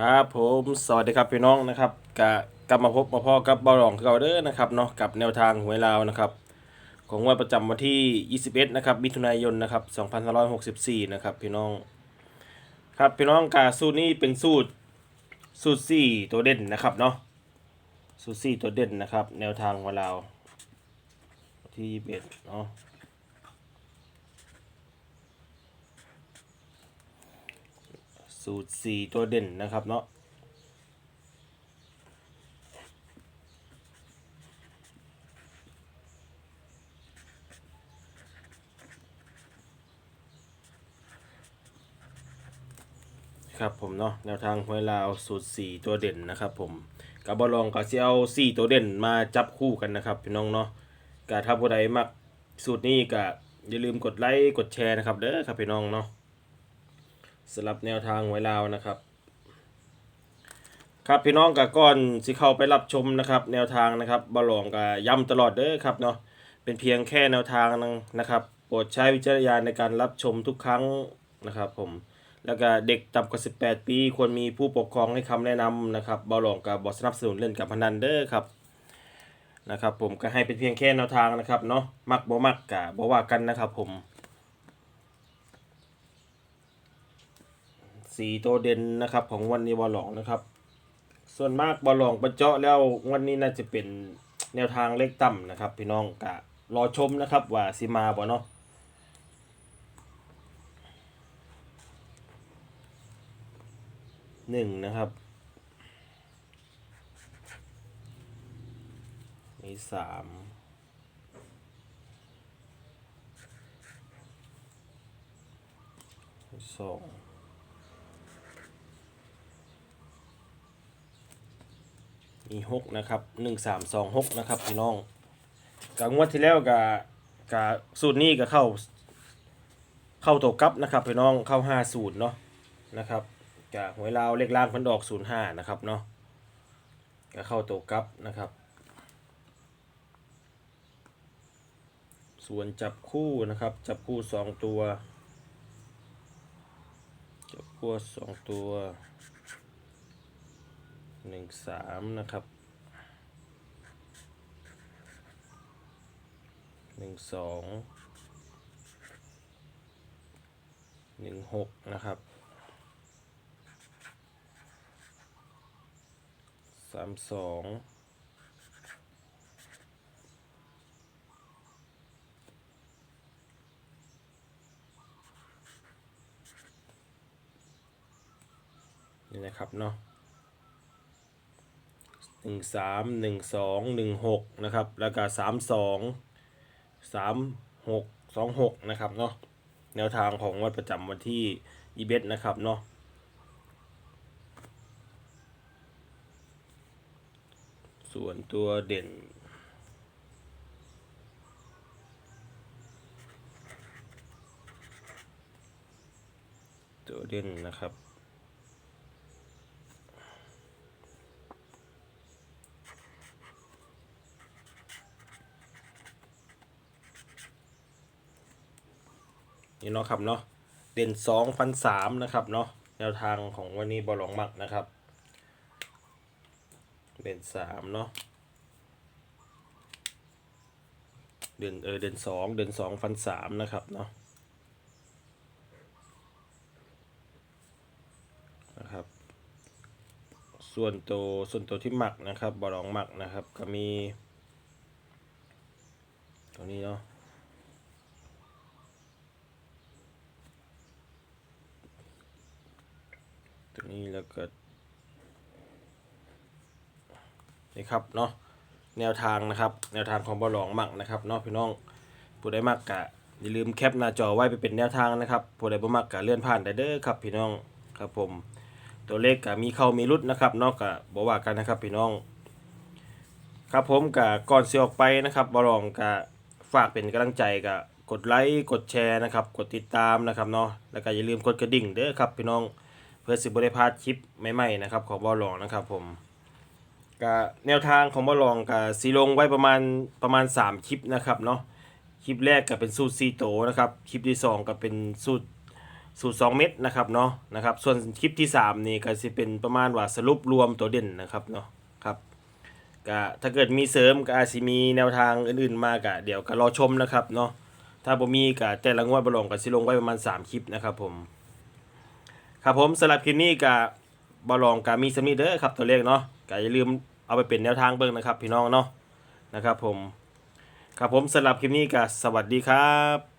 ครับผมสวัสดีครับพี่น้องนะครับกะกลับมาพบมาพ่อกับบอลลองเก่าเด้อนะครับเนาะกับแนวทางหวยลาวนะครับของวันประจำวันที่ 21 นะครับมิถุนายนนะครับ2564 นะครับพี่น้อง ครับพี่น้องกะสูตรนี้เป็นสูตรสูตรสี่ตัวเด่นนะครับเนาะสูตรสี่ตัวเด่นนะครับ แนวทางหวยลาวที่ 21 เนาะ สูตรสี่ตัวเด่นนะครับเนาะครับผมเนาะแนวทางหวยลาวสูตรสี่ตัวเด่นนะครับผมกับบอลองก็จะเอาสี่ตัวเด่นมาจับคู่กันนะครับพี่น้องเนาะกะถ้าผู้ใดมักสูตรนี้ก็อย่าลืมกดไลค์กดแชร์นะครับเด้อครับพี่น้องเนาะ สำหรับแนวทางไว้ลาวนะครับ ครับพี่น้องกับก่อนสิเข้าไปรับชมนะครับ แนวทางนะครับบอลองกับย้ำตลอดเด้อครับเนาะเป็นเพียงแค่แนวทางนะครับ โปรดใช้วิจารณญาณในการรับชมทุกครั้งนะครับ ผมแล้วก็เด็กต่ำกว่า 18 ปีควรมีผู้ปกครองให้คำแนะนำนะครับบอลองกับบอสนับสนุนเล่นกับพนันเด้อครับนะครับ ผมก็ให้เป็นเพียงแค่แนวทางนะครับเนาะมักบ่มักกะบ่ว่ากันนะครับ ผม สีตัวเด่นนะครับของวันนี้บอลหลองนะครับ ส่วนมากบอลหลองประเจาะแล้ววันนี้น่าจะเป็นแนวทางเลขต่ำนะครับ พี่น้องกะรอชมนะครับว่าสิมาบ่เนาะหนึ่งนะครับ มีสามสอง มีหกนะครับหนึ่งสามสองหกนะครับพี่น้องกับงวดที่แล้วกับกับสูตรนี้ก็เข้า เข้าตัวกับนะครับพี่น้องเข้าห้าสูตรเนาะนะครับกับหวยลาวเลขล่างพันดอกศูนย์ห้านะครับเนาะก็เข้าตัวกับนะครับ ส่วนจับคู่นะครับ จับคู่สองตัว จับคู่สองตัว หนึ่งสามนะครับหนึ่งสองหนึ่งหกนะครับสามสองนี่นะครับเนาะ หนึ่งสามหนึ่งสองหนึ่งหกนะครับแล้วก็สามสองสามหกสองหกนะครับเนาะแนวทางของวันประจำวันที่ยีเบสนะครับเนาะส่วนตัวเด่นตัวเด่นนะครับ นี่เนาะครับเนาะเด่นสองพันสามนะครับเนาะแนวทางของวันนี้บอลลองมักนะครับ เด่นสามเนาะเด่นเออเด่นสองเด่นสองพันสามนะครับเนาะนะครับ ส่วนตัวส่วนตัวที่หมักนะครับบอลองหมักนะครับ ก็มีตัวนี้เนาะ ตัวนี้แล้วก็นี่ครับเนาะแนวทางนะครับ แนวทางของบอลลองมักนะครับเนาะพี่น้องผู้ใดมักกะอย่าลืมแคปหน้าจอไว้ไปเป็นแนวทางนะครับผู้ใดบ่มักกะเลื่อนผ่านได้เด้อครับพี่น้องครับผม ตัวเลขกะมีเข้ามีรุดนะครับเนอกกะบ่ว่ากันนะครับพี่น้อง ครับผมกะก่อนเสียออกไปนะครับบอลลองกะฝากเป็นกำลังใจกะกดไลค์กดแชร์นะครับ กดติดตามนะครับเนาะแล้วก็อย่าลืมกดกระดิ่งเด้อครับพี่น้อง เพื่อสิบได้พาดคลิปใหม่ๆนะครับของบอลลองนะครับผมก็แนวทางของบอลลองกับสีลงไว้ประมาณประมาณ 3 คลิปนะครับเนาะคลิปแรกก็เป็นสูตรซีโตนะครับคลิปที่ 2 ก็เป็นสูตรสูตร 2 เม็ดนะครับเนาะนะครับส่วนคลิปที่ 3 นี่ก็สิเป็นประมาณว่าสรุปรวมตัวเด่นนะครับเนาะครับก็ถ้าเกิดมีเสริมก็อาจสิมีแนวทางอื่นๆมากะเดี๋ยวก็รอชมนะครับเนาะถ้าบ่มีก็แต่ละงวดบ่ลงก็สิลงไว้ประมาณ 3 คลิปนะครับผม ครับผมสำหรับคลิปนี้กับบอลองก็มีสมิเด้อครับตัวเลขเนาะก็อย่าลืมเอาไปเป็นแนวทางเบิ่งนะครับ พี่น้องเนาะนะครับผมครับผมสำหรับคลิปนี้กับสวัสดีครับ